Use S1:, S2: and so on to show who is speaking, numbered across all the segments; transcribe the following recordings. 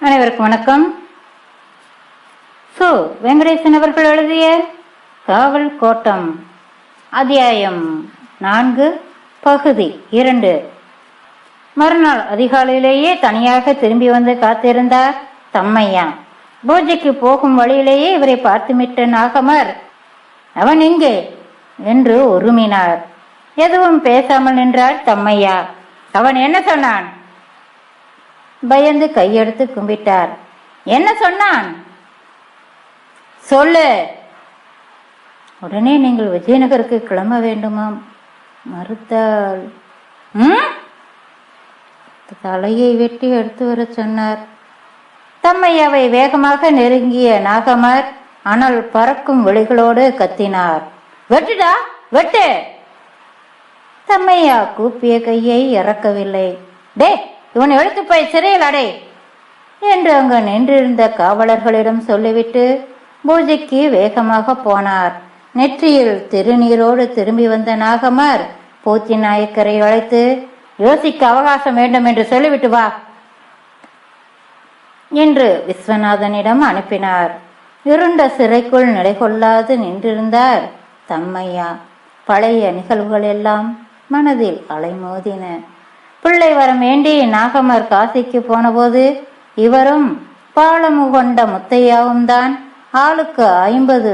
S1: அனைவருக்கும் வணக்கம். சோ வெங்கடேசன் அவர்கள் எழுதிய காவல் கோட்டம் அத்தியாயம் நான்கு பகுதி இரண்டு. மறுநாள் அதிகாலையிலேயே தனியாக திரும்பி வந்து காத்திருந்தார் தம்மையா பூஜைக்கு போகும் வழியிலேயே இவரை பார்த்துவிட்ட நாகமர் அவன் எங்கே? என்று உருமினார். எதுவும் பேசாமல் நின்றார் தம்மையா. அவன் என்ன சொன்னான்? பயந்து கையெடுத்து கும்பிட்டார். என்ன சொன்னான்? சொல்லு. உடனே நீங்கள் விஜயநகருக்கு கிளம்ப வேண்டுமாம் மறுத்தால். ம்? தலையை வெட்டி எடுத்து வர சொன்னார். தம்மையாவை வேகமாக நெருங்கிய நாகமர் அனல் பறக்கும் விழிகளோடு கத்தினார். வெட்டுடா வெட்டு. தம்மையா கூப்பிய கையை இறக்கவில்லை. டே இவன் எடுத்து போய் சிறையில் அடை என்று அங்கு நின்றிருந்த காவலர்களிடம் சொல்லிவிட்டு பூஜைக்கு வேகமாக போனார். நெற்றியில் திருநீரோடு திரும்பி வந்த நாகமர் போத்தி நாயக்கரை அழைத்து யோசிக்க அவகாசம் வேண்டும் என்று சொல்லிவிட்டு வா என்று விஸ்வநாதனிடம் அனுப்பினார். இருண்ட சிறைக்குள் நிலை கொள்ளாது நின்றிருந்தார் தம்மையா. பழைய நிகழ்வுகள் எல்லாம் மனதில் அலைமோதின. பிள்ளை வரம் வேண்டி நாகமர் காசிக்கு போனபோது இவரும் பாலமுகொண்ட முத்தையாவும் தான் ஆளுக்கு ஐம்பது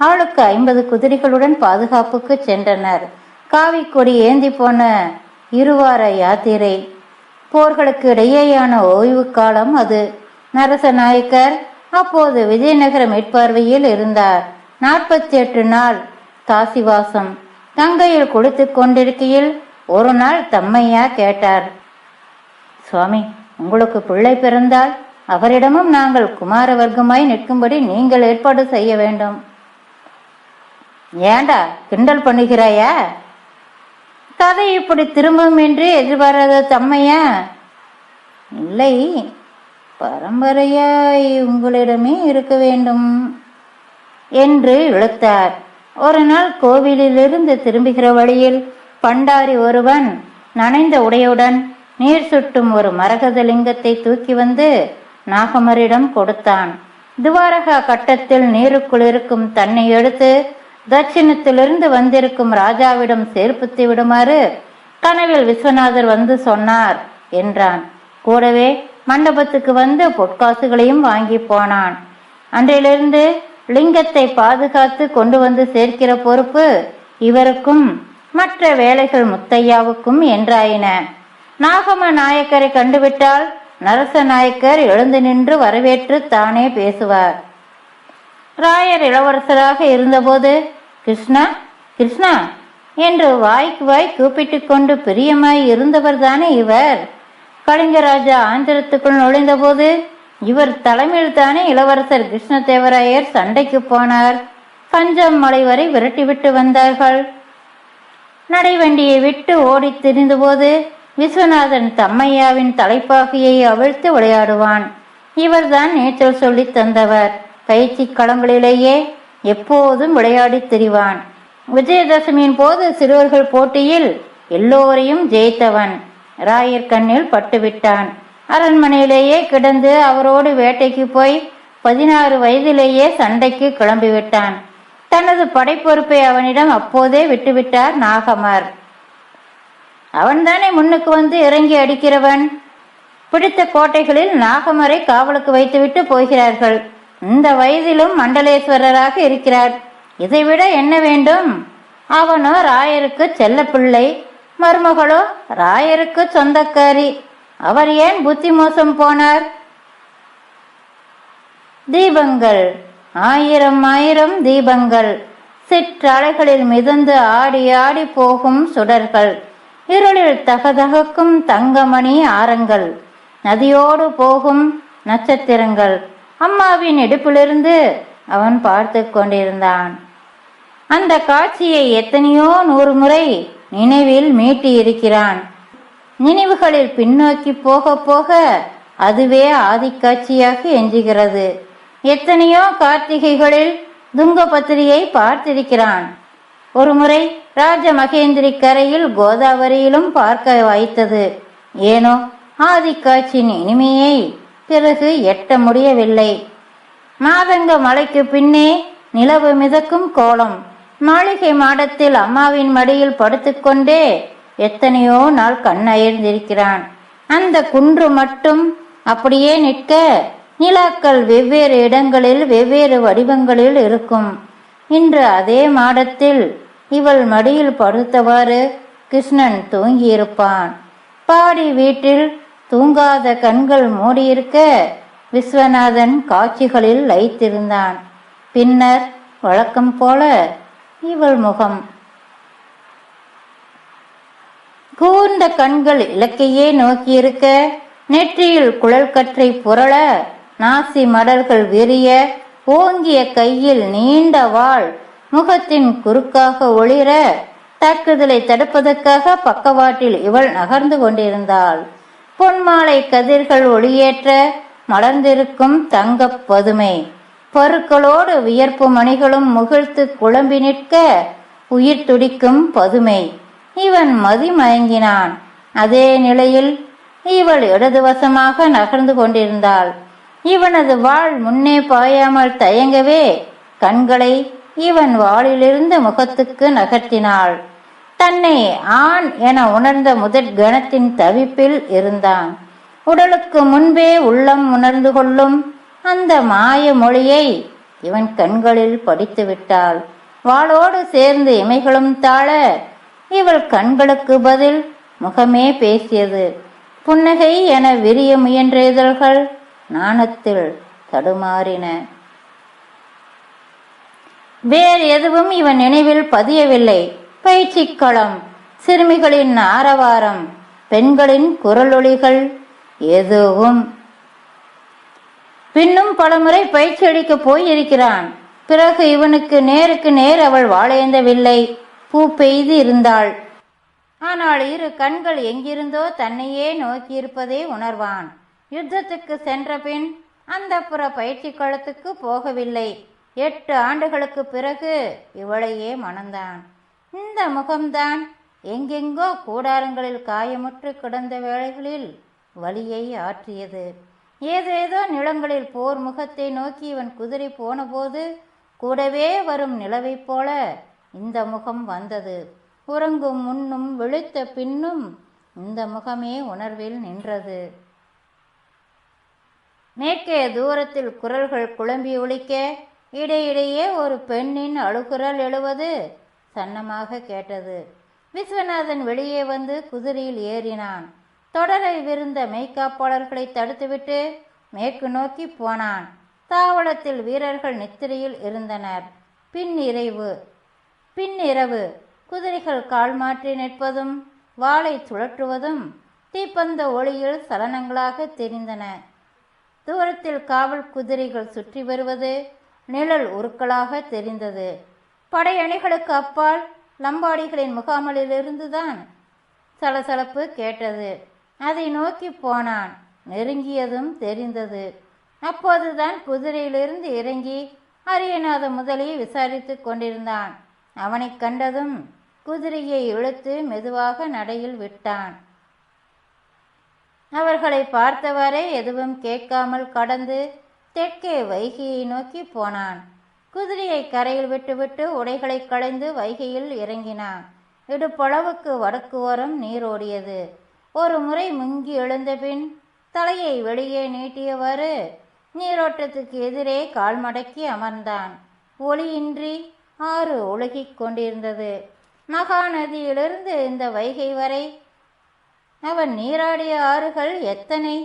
S1: ஆளுக்கு ஐம்பது குதிரைகளுடன் பாதுகாப்புக்கு சென்றனர். காவிக்கொடி ஏந்தி போன இருவார யாத்திரை. போர்களுக்கு இடையேயான ஓய்வு காலம் அது. நரசநாயக்கர் அப்போது விஜயநகர மேற்பார்வையில் இருந்தார். நாற்பத்தி எட்டு நாள் காசிவாசம் தங்கையில் கொடுத்து கொண்டிருக்கையில் ஒரு நாள் தம்மையா கேட்டார் சுவாமி உங்களுக்கு பிள்ளை பிறந்தால் அவரிடமும் நாங்கள் குமார வர்க்கமாய் நிற்கும்படி நீங்கள் ஏற்பாடு செய்ய வேண்டும். ஏண்டா கிண்டல் பண்ணுகிறாயா? கதை இப்படி திரும்பும் என்று எதிர்பாராத தம்மையா? இல்லை பரம்பரையாய் உங்களிடமே இருக்க வேண்டும் என்று இழுத்தார். ஒரு நாள் கோவிலிலிருந்து திரும்புகிற வழியில் பண்டாரி ஒருவன் நனைந்த உடையுடன் நீர் சுட்டும் ஒரு மரகத லிங்கத்தை தூக்கி வந்து நாகமரிடம் கொடுத்தான். துவாரகா கட்டத்தில் நீருக்குள் இருக்கும் தன்னை எடுத்து தட்சிணத்திலிருந்து வந்திருக்கும் ராஜாவிடம் சேர்ப்பித்து விடுமாறு கனவில் விஸ்வநாதர் வந்து சொன்னார் என்றான். கூடவே மண்டபத்துக்கு வந்து பொற்காசுகளையும் வாங்கி போனான். அன்றிலிருந்து லிங்கத்தை பாதுகாத்து கொண்டு வந்து சேர்க்கிற பொறுப்பு இவருக்கும் மற்ற வேலைகள் முத்தையாவுக்கும் என்றாயின. நாகம நாயக்கரை கண்டுவிட்டால் நரச நாயக்கர் எழுந்து நின்று வரவேற்று தானே பேசுவார். ராயர் இளவரசராக இருந்தபோது கிருஷ்ணா கிருஷ்ணா என்று வாய்க்கு வாய் கூப்பிட்டுக் கொண்டு பிரியமாய் இருந்தவர் தானே இவர் கலிங்கராஜா ஆந்திரத்துக்குள் நுழைந்தபோது இவர் தலைமையில் தானே இளவரசர் கிருஷ்ணதேவராயர் சண்டைக்கு போனார். பஞ்சம் மலை வரை விரட்டிவிட்டு வந்தார்கள். நடைவண்டியை விட்டு ஓடித் திரிந்தபோது விஸ்வநாதன் தம்மையாவின் தலைப்பாகையை அவிழ்த்து விளையாடுவான். இவர்தான் நீச்சல் சொல்லித் தந்தவர். பயிற்சி களங்களிலேயே எப்போதும் விளையாடித் திரிவான். விஜயதசமியின் போது சிறுவர்கள் போட்டியில் எல்லோரையும் ஜெயித்தவன். ராயர் கண்ணில் பட்டுவிட்டான். அரண்மனையிலேயே கிடந்து அவரோடு வேட்டைக்கு போய் பதினாறு வயதிலேயே சண்டைக்கு கிளம்பிவிட்டான். தனது படைப்பொறுப்பை அவனிடம் அப்போதே விட்டுவிட்டார் நாகமர். அவன்தானே முன்னுக்கு வந்து இறங்கி அடிக்கிறவன்? பிடித்த கோட்டைகளில் நாகமரை காவலுக்கு வைத்துவிட்டு போகிறார்கள். இந்த வயதிலும் மண்டலேஸ்வரராக இருக்கிறார். இதைவிட என்ன வேண்டும்? அவனோ ராயருக்கு செல்லப்பிள்ளை மருமகளோ ராயருக்கு சொந்தக்காரி. அவர் ஏன் புத்தி மோசம் போனார்? தீபங்கள். ஆயிரம் ஆயிரம் தீபங்கள். சிற்றலைகளில் மிதந்து ஆடி ஆடி போகும் சுடர்கள். இருளில் தகதகக்கும் தங்கமணி ஆரங்கள். நதியோடு போகும் நட்சத்திரங்கள். அம்மாவின் இடுப்பிலிருந்து அவன் பார்த்து கொண்டிருந்தான். அந்த காட்சியை எத்தனையோ நூறு முறை நினைவில் மீட்டி இருக்கிறான் நினைவுகளில் பின்னோக்கி போக போக அதுவே ஆதிக்காட்சியாக எஞ்சுகிறது. எத்தனையோ கார்த்திகைகளில் துங்கபத்திரியை பார்த்திருக்கிறான். ஒருமுறை ராஜ மகேந்திரி கரையில் கோதாவரியிலும் பார்க்க வாய்த்தது. ஏனோ ஆதிக்காட்சியின் இனிமையை பிறகு எட்ட முடியவில்லை. மாதங்க மலைக்கு பின்னே நிலவு மிதக்கும் கோலம். மாளிகை மாடத்தில் அம்மாவின் மடியில் படுத்துக்கொண்டே எத்தனையோ நாள் கண்ணயர்ந்திருக்கிறான். அந்த குன்று மட்டும் அப்படியே நிற்க நிலாக்கள் வெவ்வேறு இடங்களில் வெவ்வேறு வடிவங்களில் இருக்கும். இன்று அதே மாடத்தில் இவள் மடியில் படுத்தவாறு கிருஷ்ணன் தூங்கியிருப்பான். பாடி வீட்டில் தூங்காத கண்கள் மூடியிருக்க விஸ்வநாதன் காட்சிகளில் லைத்திருந்தான் பின்னர் வழக்கம் போல இவள் முகம். கூர்ந்த கண்கள் இலக்கையே நோக்கியிருக்க நெற்றியில் குழல் கற்றை புரள நாசி மடல்கள் விரிய ஓங்கிய கையில் நீண்ட வாள் முகத்தின் குறுக்காக ஒளிர தாக்குதலை தடுப்பதற்காக பக்கவாட்டில் இவள் நகர்ந்து கொண்டிருந்தாள். பொன்மாலை கதிர்கள் ஒளியேற்ற மலர்ந்திருக்கும் தங்கப் பதுமை. பருக்களோடு வியர்ப்பு மணிகளும் முகிழ்த்து குழம்பி நிற்க உயிர் துடிக்கும் பதுமை. இவன் மதிமயங்கினான் அதே நிலையில் இவள் இடதுவசமாக நகர்ந்து கொண்டிருந்தாள். இவனது வாள் முன்னே பாயாமல் தயங்கவே கண்களை இவன் வாளிலிருந்து முகத்துக்கு நகர்த்தினாள். தன்னை ஆண் என உணர்ந்த முதற் கணத்தின் தவிப்பில் இருந்தான். உடலுக்கு முன்பே உள்ளம் உணர்ந்து கொள்ளும் அந்த மாய மொழியை இவன் கண்களில் படித்து விட்டாள். வாளோடு சேர்ந்து இமைகளும் தாழ இவள் கண்களுக்கு பதில் முகமே பேசியது. புன்னகை என விரிய முயன்ற இதழ்கள் நாணத்தில் தடுமாறின. வேறு எதுவும் இவன் நினைவில் பதியவில்லை. பயிற்சிக்களம் சிறுமிகளின் ஆரவாரம் பெண்களின் குரலொளிகள் எதுவும். பின்னும் பலமுறை பயிற்சி அடிக்க போயிருக்கிறான். பிறகு இவனுக்கு நேருக்கு நேர் அவள் வாழேந்தவில்லை. பூ பெய்து இருந்தாள். ஆனால் இரு கண்கள் எங்கிருந்தோ தன்னையே நோக்கியிருப்பதை உணர்வான். யுத்தத்துக்கு சென்றபின் அந்த புற பயிற்சி களத்துக்கு போகவில்லை. எட்டு ஆண்டுகளுக்கு பிறகு இவளையே மணந்தான். இந்த முகம்தான் எங்கெங்கோ கூடாரங்களில் காயமுற்று கிடந்த வேளைகளில் வலியை ஆற்றியது. ஏதேதோ நிலங்களில் போர் முகத்தை நோக்கி இவன் குதிரை போனபோது கூடவே வரும் நிலவைப் போல இந்த முகம் வந்தது. உறங்கும் முன்னும் விழித்த பின்னும் இந்த முகமே உணர்வில் நின்றது. மேற்கே தூரத்தில் குரல்கள் குழம்பி ஒழிக்க இடையிடையே ஒரு பெண்ணின் அழுகுரல் எழுவது சன்னமாக கேட்டது. விஸ்வநாதன் வெளியே வந்து குதிரையில் ஏறினான். தொடரை விருந்த மெய்க்காப்பாளர்களை தடுத்துவிட்டு மேற்கு நோக்கி போனான். தாவளத்தில் வீரர்கள் நித்திரையில் இருந்தனர். பின் இறைவு பின் இரவு. குதிரைகள் கால் மாற்றி நிற்பதும் வாளை சுழற்றுவதும் தீப்பந்த ஒளியில் சலனங்களாக தெரிந்தன. தூரத்தில் காவல் குதிரைகள் சுற்றி வருவது நிழல் உருக்களாக தெரிந்தது. படையணிகளுக்கு அப்பால் லம்பாடிகளின் முகாமலிலிருந்துதான் சலசலப்பு கேட்டது. அதை நோக்கி போனான். நெருங்கியதும் தெரிந்தது. அப்போதுதான் குதிரையிலிருந்து இறங்கி அரியநாத முதலியை விசாரித்து கொண்டிருந்தான். அவனைக் கண்டதும் குதிரையை இழுத்து மெதுவாக நடையில் விட்டான். அவர்களை பார்த்தவாறே எதுவும் கேட்காமல் கடந்து தெற்கே வைகையை நோக்கி போனான். குதிரையை கரையில் விட்டுவிட்டு உடைகளை களைந்து வைகையில் இறங்கினான். இடுப்பளவுக்கு வடக்கு ஓரம் நீரோடியது ஒரு முறை முங்கி எழுந்த பின் தலையை வெளியே நீட்டியவாறு நீரோட்டத்துக்கு எதிரே கால் மடக்கி அமர்ந்தான். ஒளியின்றி ஆறு ஒழுகிக் கொண்டிருந்தது. மகாநதியிலிருந்து இந்த வைகை வரை அவன் நீராடிய ஆறுகள் எத்தனை?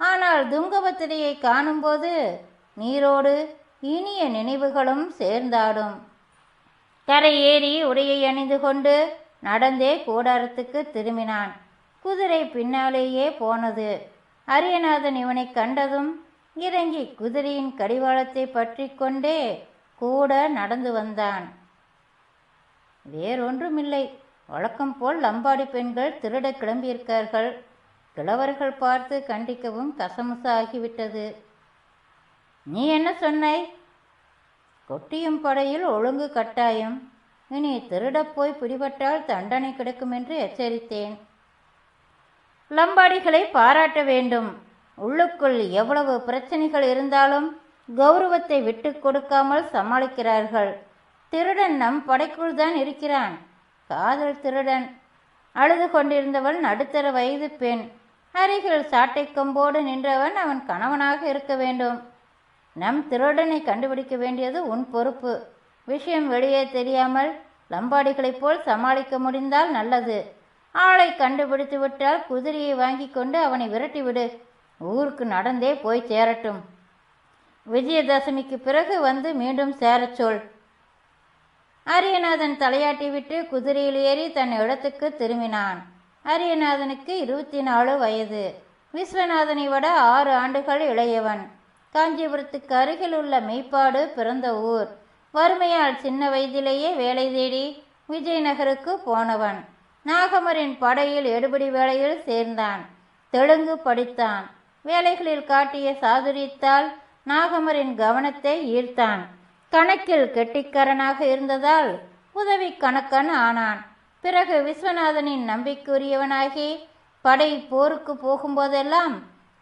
S1: ஆனால் துங்கபத்திரையை காணும்போது நீரோடு இனிய நினைவுகளும் சேர்ந்தாடும். கரை ஏறி உடையை அணிந்து கொண்டு நடந்தே கூடாரத்துக்கு திரும்பினான். குதிரை பின்னாலேயே போனது. அரியநாதன் இவனை கண்டதும் இறங்கி குதிரையின் கடிவாளத்தை பற்றி கொண்டே கூட நடந்து வந்தான். வேறொன்றுமில்லை. வழக்கம் போல் லம்பாடி பெண்கள் திருட கிளம்பியிருக்கார்கள் கிழவர்கள் பார்த்து கண்டிக்கவும் கசமுசா ஆகிவிட்டது நீ என்ன சொன்னாய் கொட்டியும் படையில் ஒழுங்கு கட்டாயம். இனி திருடப் போய் பிடிபட்டால் தண்டனை கிடைக்கும் என்று எச்சரித்தேன். லம்பாடிகளை பாராட்ட வேண்டும். உள்ளுக்குள் எவ்வளவு பிரச்சனைகள் இருந்தாலும் கௌரவத்தை விட்டு கொடுக்காமல் சமாளிக்கிறார்கள். திருடன் நம் படைக்குள் தான் இருக்கிறான். காதல் திருடன். அழுது கொண்டிருந்தவள் நடுத்தர வயது பெண். அருகில் சாட்டை கொம்போடு நின்றவன் அவன் கணவனாக இருக்க வேண்டும். நம் திருடனை கண்டுபிடிக்க வேண்டியது உன் பொறுப்பு. விஷயம் வெளியே தெரியாமல் லம்பாடிகளைப் போல் சமாளிக்க முடிந்தால் நல்லது. ஆளை கண்டுபிடித்து விட்டால் குதிரையை வாங்கி கொண்டு அவனை விரட்டிவிடு ஊருக்கு நடந்தே போய் சேரட்டும். விஜயதசமிக்கு பிறகு வந்து மீண்டும் சேரச் சொல். அரியநாதன் தலையாட்டி விட்டு குதிரையில் ஏறி தன் இடத்துக்கு திரும்பினான். அரியநாதனுக்கு இருபத்தி நாலு வயது. விஸ்வநாதனை விட ஆறு ஆண்டுகள் இளையவன். காஞ்சிபுரத்துக்கு அருகில் உள்ள மெய்ப்பாடு பிறந்த ஊர். வறுமையால் சின்ன வயதிலேயே வேலை தேடி விஜயநகருக்கு போனவன். நாகமரின் படையில் எடுபடி வேலையில் சேர்ந்தான். தெலுங்கு படித்தான். வேலைகளில் காட்டிய சாதுரியத்தால் நாகமரின் கவனத்தை ஈர்த்தான். கணக்கில் கெட்டிக்காரனாக இருந்ததால் உதவி கணக்கன் ஆனான். பிறகு விஸ்வநாதனின் நம்பிக்கையுரியவனாகி படை போருக்கு போகும்போதெல்லாம்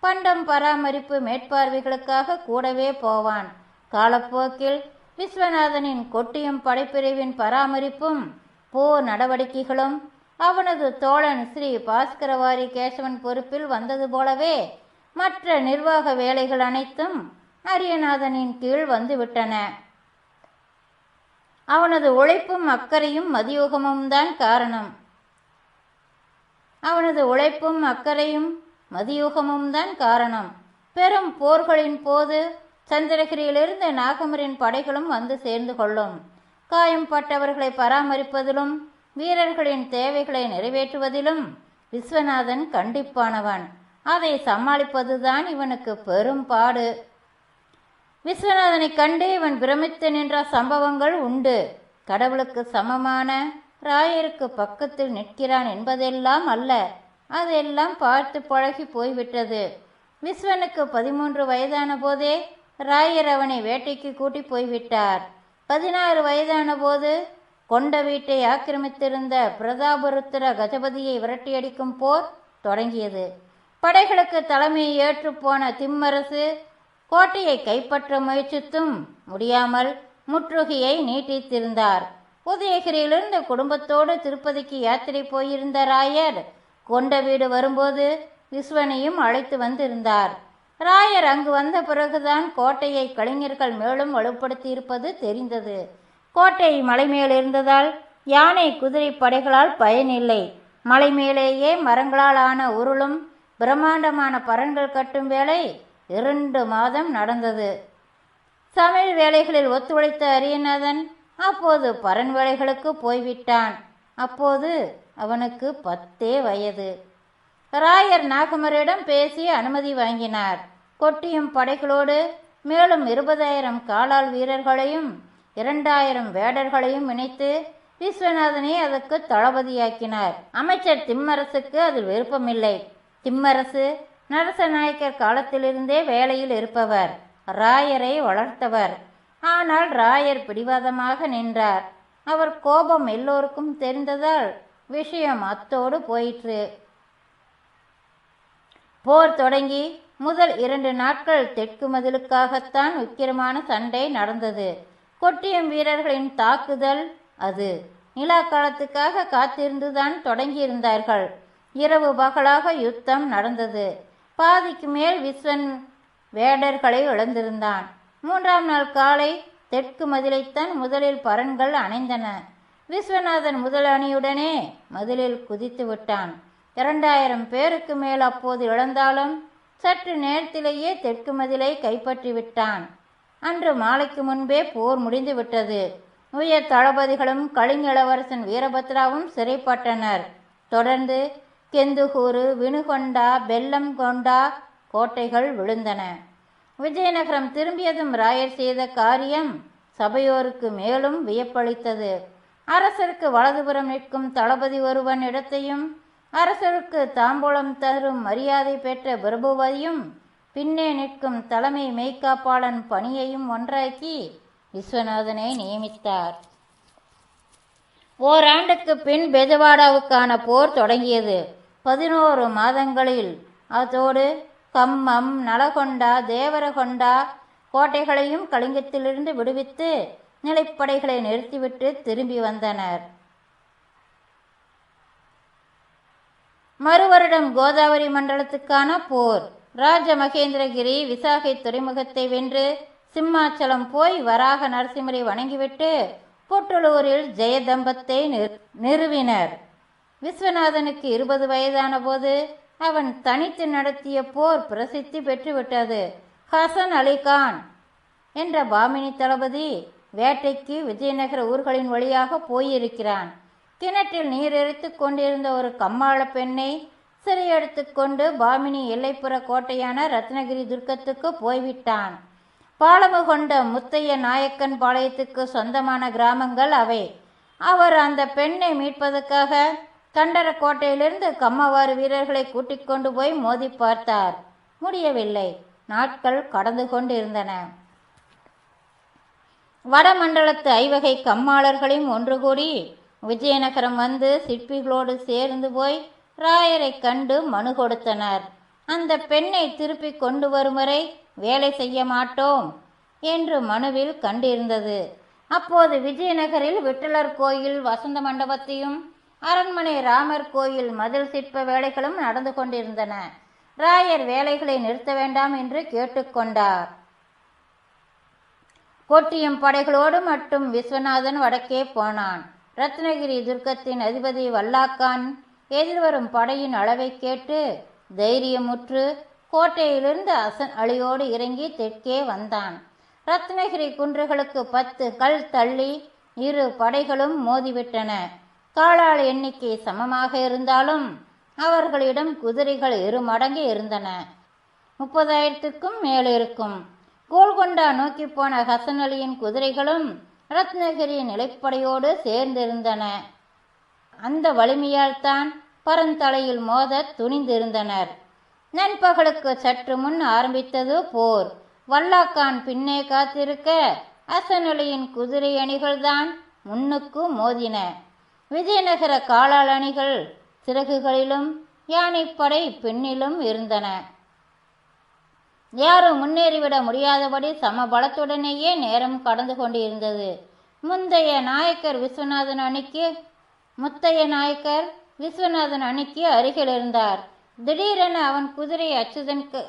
S1: பண்டம் பராமரிப்பு மேற்பார்வைகளுக்காக கூடவே போவான். காலப்போக்கில் விஸ்வநாதனின் கொட்டியம் படைப்பிரிவின் பராமரிப்பும் போர் நடவடிக்கைகளும் அவனது தோழன் ஸ்ரீ பாஸ்கரவாரி கேசவன் பொறுப்பில் வந்தது போலவே மற்ற நிர்வாக வேலைகள் அனைத்தும் அரியநாதனின் கீழ் வந்துவிட்டன. அவனது உழைப்பும் அக்கறையும் மதியுகமும் தான் காரணம். அவனது உழைப்பும் அக்கறையும் மதியுகமும் தான் காரணம். பெரும் போர்களின் போது சந்திரகிரியிலிருந்து நாகமரின் படைகளும் வந்து சேர்ந்து கொள்ளும். காயம்பட்டவர்களை பராமரிப்பதிலும் வீரர்களின் தேவைகளை நிறைவேற்றுவதிலும் விஸ்வநாதன் கண்டிப்பானவன். அதை சமாளிப்பதுதான் இவனுக்கு பெரும் பாடு விஸ்வநாதனை கண்டு இவன் பிரமித்து நின்ற சம்பவங்கள் உண்டு. கடவுளுக்கு சமமான ராயருக்கு பக்கத்தில் நிற்கிறான் என்பதெல்லாம் அல்ல. அதெல்லாம் பார்த்து பழகி போய்விட்டது. விஸ்வனுக்கு பதிமூன்று வயதான போதே ராயர் அவனை வேட்டைக்கு கூட்டி போய்விட்டார். பதினாறு வயதான போது கொண்ட வீட்டை ஆக்கிரமித்திருந்த பிரதாபருத்திர கஜபதியை விரட்டியடிக்கும் போர் தொடங்கியது. படைகளுக்கு தலைமையை ஏற்றுப்போன திம்மரசு கோட்டையை கைப்பற்ற முயற்சித்தும் முடியாமல் முற்றுகையை நீட்டித்திருந்தார். உதயகிரியிலிருந்து குடும்பத்தோடு திருப்பதிக்கு யாத்திரை போயிருந்த ராயர் கொண்ட வீடு வரும்போது விஸ்வனையும் அழைத்து வந்திருந்தார். ராயர் அங்கு வந்த பிறகுதான் கோட்டையை கலைஞர்கள் மேலும் வலுப்படுத்தியிருப்பது தெரிந்தது. கோட்டை மலை மேல் இருந்ததால் யானை குதிரை படைகளால் பயனில்லை. மலை மேலேயே மரங்களால் ஆன உருளும் பிரம்மாண்டமான பரன்கள் கட்டும் வேலை இரண்டு மாதம் நடந்தது. சமையல் வேலைகளில் ஒத்துழைத்த அரியநாதன் அப்போது பரன் வேலைகளுக்கு போய்விட்டான். அப்போது அவனுக்கு பத்தே வயது. ராயர் நாகமரிடம் பேசி அனுமதி வாங்கினார் கொட்டியும் படைகளோடு மேலும் இருபதாயிரம் காலால் வீரர்களையும் இரண்டாயிரம் வேடர்களையும் இணைத்து விஸ்வநாதனை அதற்கு தளபதியாக்கினார். அமைச்சர் திம்மரசுக்கு அதில் விருப்பமில்லை. திம்மரசு நரசநாயக்கர் காலத்திலிருந்தே வேலையில் இருப்பவர். ராயரை வளர்த்தவர். ஆனால் ராயர் பிடிவாதமாக நின்றார். அவர் கோபம் எல்லோருக்கும் தெரிந்ததால் விஷயம் அத்தோடு போயிற்று. போர் தொடங்கி முதல் இரண்டு நாட்கள் தெற்கு மதிலுக்காகத்தான் உக்கிரமான சண்டை நடந்தது. கொட்டியம் வீரர்களின் தாக்குதல் அது. நிலா காலத்துக்காக காத்திருந்துதான் தொடங்கியிருந்தார்கள். இரவு பகலாக யுத்தம் நடந்தது. பாதிக்கு மேல் விஸ்வன் வேடர்களை இழந்திருந்தான் மூன்றாம் நாள் காலை தெற்கு மதிலைத்தான் முதலில் பரன்கள் அணைந்தன. விஸ்வநாதன் முதல் அணியுடனே மதிலில் குதித்து விட்டான். இரண்டாயிரம் பேருக்கு மேல் அப்போது இழந்தாலும் சற்று நேரத்திலேயே தெற்கு மதிலை கைப்பற்றி விட்டான். அன்று மாலைக்கு முன்பே போர் முடிந்து விட்டது. உயர் தளபதிகளும் கலிங்க இளவரசன் வீரபத்ராவும் சிறைப்பட்டனர். தொடர்ந்து கெந்துகூரு வினுகொண்டா பெல்லம்கொண்டா கோட்டைகள் விழுந்தன. விஜயநகரம் திரும்பியதும் ராயர் செய்த காரியம் சபையோருக்கு மேலும் வியப்பளித்தது. அரசருக்கு வலதுபுறம் நிற்கும் தளபதி ஒருவன் இடத்தையும் அரசருக்கு தாம்பூலம் தரும் மரியாதை பெற்ற பிரபுவதியும் பின்னே நிற்கும் தலைமை மெய்காப்பாளன் பணியையும் ஒன்றாக்கி விஸ்வநாதனை நியமித்தார். ஓராண்டுக்கு பின் பெஜவாடாவுக்கான போர் தொடங்கியது. பதினோரு மாதங்களில். அதோடு கம்மம் நலகொண்டா தேவரகொண்டா கோட்டைகளையும் கலிங்கத்திலிருந்து விடுவித்து நிலைப்படைகளை நிறுத்திவிட்டு திரும்பி வந்தனர். மறுவருடம் கோதாவரி மண்டலத்துக்கான போர். ராஜ மகேந்திரகிரி விசாகை துறைமுகத்தை வென்று சிம்மாச்சலம் போய் வராக நரசிம்மரை வணங்கிவிட்டு புட்டலூரில் ஜெயதம்பத்தை நிறு- நிறுவினர். விஸ்வநாதனுக்கு இருபது வயதான போது அவன் தனித்து நடத்திய போர் பிரசித்தி பெற்றுவிட்டது. ஹசன் அலிகான் என்ற பாமினி தளபதி வேட்டைக்கு விஜயநகர ஊர்களின் வழியாக போயிருக்கிறான். கிணற்றில் நீர் எரித்து கொண்டிருந்த ஒரு கம்மாள பெண்ணை சிறையெடுத்து கொண்டு பாமினி எல்லைப்புற கோட்டையான ரத்னகிரி துர்க்கத்துக்கு போய்விட்டான். பாலமு கொண்ட முத்தைய நாயக்கன் பாளையத்துக்கு சொந்தமான கிராமங்கள் அவை. அவர் அந்த பெண்ணை மீட்பதற்காக கண்டர கோட்டையிலிருந்து கம்மவாறு வீரர்களை கூட்டிக் கொண்டு போய் மோதி பார்த்தார். முடியவில்லை. நாட்கள் கடந்து கொண்டிருந்தன. வடமண்டலத்து ஐவகை கம்மாளர்களையும் ஒன்று கூடி விஜயநகரம் வந்து சிற்பிகளோடு சேர்ந்து போய் ராயரை கண்டு மனு கொடுத்தனர். அந்த பெண்ணை திருப்பி கொண்டு வரும் வரை வேலை செய்ய மாட்டோம் என்று மனுவில் கண்டிருந்தது. அப்போது விஜயநகரில் விட்டலர் கோயில் வசந்த மண்டபத்தையும் அரண்மனை ராமர் கோயில் மதில் சிற்ப வேலைகளும் நடந்து கொண்டிருந்தன. ராயர் வேலைகளை நிறுத்த வேண்டாம் என்று கேட்டுக்கொண்டார் கொட்டியம் படைகளோடு மட்டும் விஸ்வநாதன் வடக்கே போனான். ரத்னகிரி துர்க்கத்தின் அதிபதி வல்லாக்கான் எதிர்வரும் படையின் அளவை கேட்டு தைரியமுற்று கோட்டையிலிருந்து அசன் அழியோடு இறங்கி தெற்கே வந்தான். ரத்னகிரி குன்றுகளுக்கு பத்து கல் தள்ளி இரு படைகளும் மோதிவிட்டன. காலாள் எண்ணிக்கை சமமாக இருந்தாலும் அவர்களிடம் குதிரைகள் இரு மடங்கு இருந்தன. முப்பதாயிரத்துக்கும் மேலிருக்கும் கோல்கொண்டா நோக்கி போன ஹசன் அலியின் குதிரைகளும் ரத்னகிரி நிலைப்படையோடு சேர்ந்திருந்தன. அந்த வலிமையால் தான் பரந்தலையில் மோத துணிந்திருந்தனர். நண்பகலுக்கு சற்று முன் ஆரம்பித்தது போர். வல்லாக்கான் பின்னே காத்திருக்க ஹசன் அலியின் குதிரை அணிகள்தான் முன்னுக்கு மோதின. விஜயநகர காலாளணிகள் சிறகுகளிலும் யானைப்படை பின்னிலும் இருந்தன. யாரும் முன்னேறிவிட முடியாதபடி சம பலத்துடனேயே நேரம் கடந்து கொண்டிருந்தது. முந்தைய நாயக்கர் விஸ்வநாதன் அணிக்கு முத்தைய நாயக்கர் விஸ்வநாதன் அணிக்கு அருகில் இருந்தார். திடீரென அவன் குதிரை அச்சுதனுக்கு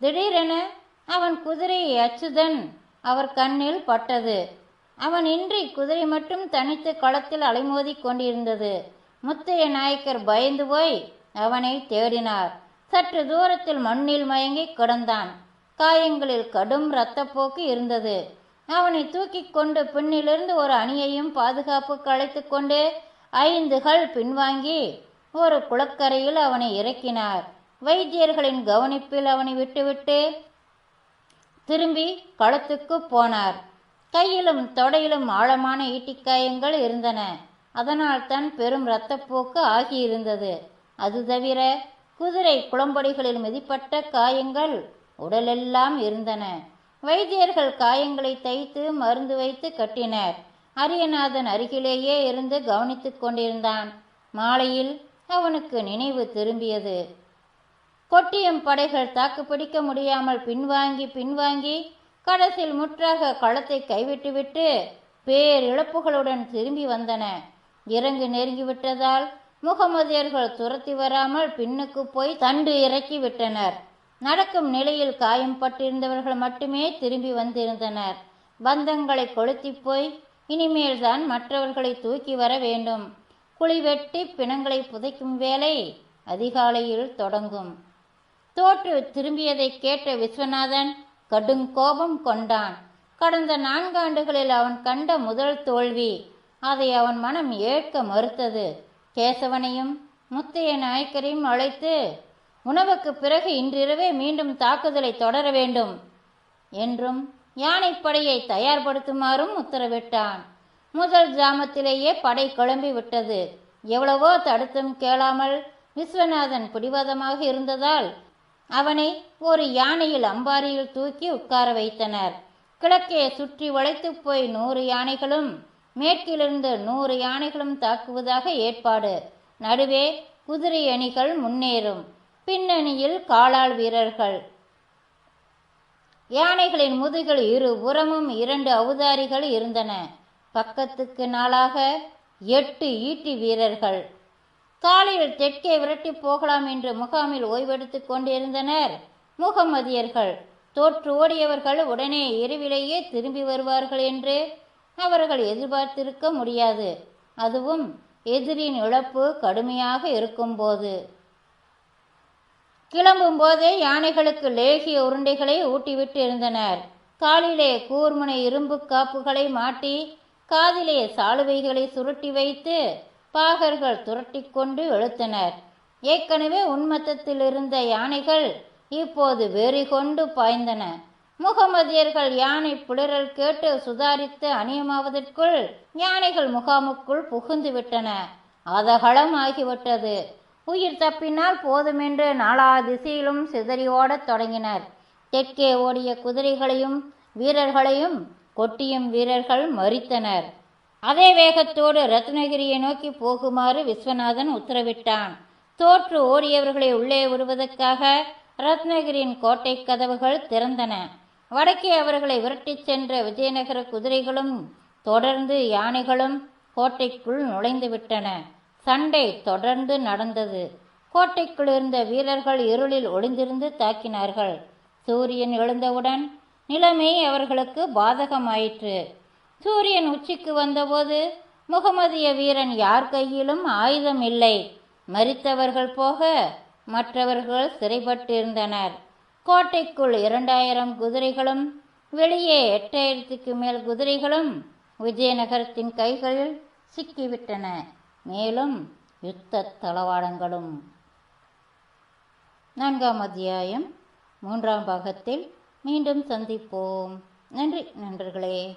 S1: திடீரென அவன் குதிரை அச்சுதன் அவர் கண்ணில் பட்டது. அவன் இன்றி குதிரை மட்டும் தனித்து களத்தில் அலைமோதிக் கொண்டிருந்தது. முத்தைய நாயக்கர் பயந்து போய் அவனை தேடினார். சற்று தூரத்தில் மண்ணில் மயங்கி கிடந்தான். காயங்களில் கடும் இரத்தப்போக்கு இருந்தது. அவனை தூக்கி கொண்டு பின்னிலிருந்து ஒரு அணியையும் பாதுகாப்புக்கு அழைத்துக் கொண்டு ஐந்துகள் பின்வாங்கி ஒரு குளக்கரையில் அவனை இறக்கினார். வைத்தியர்களின் கவனிப்பில் அவனை விட்டுவிட்டு திரும்பி களத்துக்கு போனார். கையிலும் தொடையிலும் ஆழமான ஈட்டிக்காயங்கள் இருந்தன. அதனால் தான் பெரும் இரத்தப்போக்கு ஆகியிருந்தது. அது தவிர குதிரை குளம்படிகளில் மிதிப்பட்ட காயங்கள் உடலெல்லாம் இருந்தன. வைத்தியர்கள் காயங்களை தைத்து மருந்து வைத்து கட்டினர். அரியநாதன் அருகிலேயே இருந்து கவனித்துக் கொண்டிருந்தான். மாலையில் அவனுக்கு நினைவு திரும்பியது. கொட்டியம் படைகள் தாக்குப்பிடிக்க முடியாமல் பின்வாங்கி பின்வாங்கி கடைசியில் முற்றாக களத்தை கைவிட்டுவிட்டு பேரிழப்புகளுடன் திரும்பி வந்தன. இறங்கு நெருங்கிவிட்டதால் முகமதியர்கள் துரத்தி வராமல் பின்னுக்கு போய் தண்டு இறக்கி விட்டனர். நடக்கும் நிலையில் காயம் பட்டிருந்தவர்கள் மட்டுமே திரும்பி வந்திருந்தனர். பந்தங்களை கொளுத்தி போய் இனிமேல்தான் மற்றவர்களை தூக்கி வர வேண்டும். குழி வெட்டி பிணங்களை புதைக்கும் வேலை அதிகாலையில் தொடங்கும். தோற்று திரும்பியதை கேட்ட விஸ்வநாதன் கடும் கோபம் கொண்டான். கடந்த நான்காண்டுகளில் அவன் கண்ட முதல் தோல்வி அதை அவன் மனம் ஏற்க மறுத்தது. கேசவனையும் முத்தைய நாயக்கரையும் அழைத்து உணவுக்கு பிறகு இன்றிரவே மீண்டும் தாக்குதலை தொடர வேண்டும் என்றும் யானைப்படையை தயார்படுத்துமாறும் உத்தரவிட்டான். முதல் ஜாமத்திலேயே படை கிளம்பி விட்டது. எவ்வளவோ தடுத்தும் கேளாமல் விஸ்வநாதன் பிடிவாதமாக இருந்ததால் அவனை ஒரு யானையில் அம்பாரியில் தூக்கி உட்கார வைத்தனர். கிழக்கே சுற்றி வளைத்து போய் நூறு யானைகளும் மேற்கிலிருந்து நூறு யானைகளும் தாக்குவதாக ஏற்பாடு. நடுவே குதிரை அணிகள் முன்னேறும். பின்னணியில் காலாள் வீரர்கள். யானைகளின் முதுகில் இரு புறமும் இரண்டு அவுதாரிகள் இருந்தன. பக்கத்துக்கு நாளாக எட்டு ஈட்டி வீரர்கள். காலையில் தெற்கே விரட்டி போகலாம் என்று முகாமில் ஓய்வெடுத்துக் கொண்டிருந்தனர். முகமதியர்கள் தோற்று ஓடியவர்கள் உடனே இரவிலேயே திரும்பி வருவார்கள் என்று அவர்கள் எதிர்பார்த்திருக்க முடியாது. அதுவும் எதிரின் இழப்பு கடுமையாக இருக்கும்போது. கிளம்பும் போதே யானைகளுக்கு லேகிய உருண்டைகளை ஊட்டிவிட்டு இருந்தனர். காலிலே கூர்முனை இரும்பு காப்புகளை மாட்டி காதிலே சாலுவைகளை சுருட்டி வைத்து பாகர்கள் துரட்டி கொண்டு இழுத்தனர் ஏற்கனவே உன்மத்தத்தில் இருந்த யானைகள் இப்போது வெறி கொண்டு பாய்ந்தன. முகமதியர்கள் யானை புலரல் கேட்டு சுதாரித்து அணியமாவதற்குள் யானைகள் முகாமுக்குள் புகுந்து விட்டன அதகளம் ஆகிவிட்டது. உயிர் தப்பினால் போதுமென்று நாலா திசையிலும் சிதறி ஓடத் தொடங்கினர். தெற்கே ஓடிய குதிரைகளையும் வீரர்களையும் கொட்டியும் வீரர்கள் மறித்தனர். அதே வேகத்தோடு ரத்னகிரியை நோக்கி போகுமாறு விஸ்வநாதன் உத்தரவிட்டான். தோற்று ஓடியவர்களை உள்ளே விடுவதற்காக ரத்னகிரியின் கோட்டை கதவுகள் திறந்தன. வடக்கே அவர்களை விரட்டிச் சென்ற விஜயநகர குதிரைகளும் தொடர்ந்து யானைகளும் கோட்டைக்குள் நுழைந்து விட்டன சண்டை தொடர்ந்து நடந்தது. கோட்டைக்குள் இருந்த வீரர்கள் இருளில் ஒளிந்திருந்து தாக்கினார்கள். சூரியன் எழுந்தவுடன் நிலைமை அவர்களுக்கு பாதகமாயிற்று. சூரியன் உச்சிக்கு வந்தபோது முகமதிய வீரன் யார் கையிலும் ஆயுதம் இல்லை. மறித்தவர்கள் போக மற்றவர்கள் சிறைப்பட்டிருந்தனர். கோட்டைக்குள் இரண்டாயிரம் குதிரைகளும் வெளியே எட்டாயிரத்துக்கு மேல் குதிரைகளும் விஜயநகரத்தின் கைகளில் சிக்கிவிட்டன. மேலும் யுத்த தளவாடங்களும். நான்காம் அத்தியாயம் மூன்றாம் பாகத்தில் மீண்டும் சந்திப்போம். நன்றி நண்பர்களே.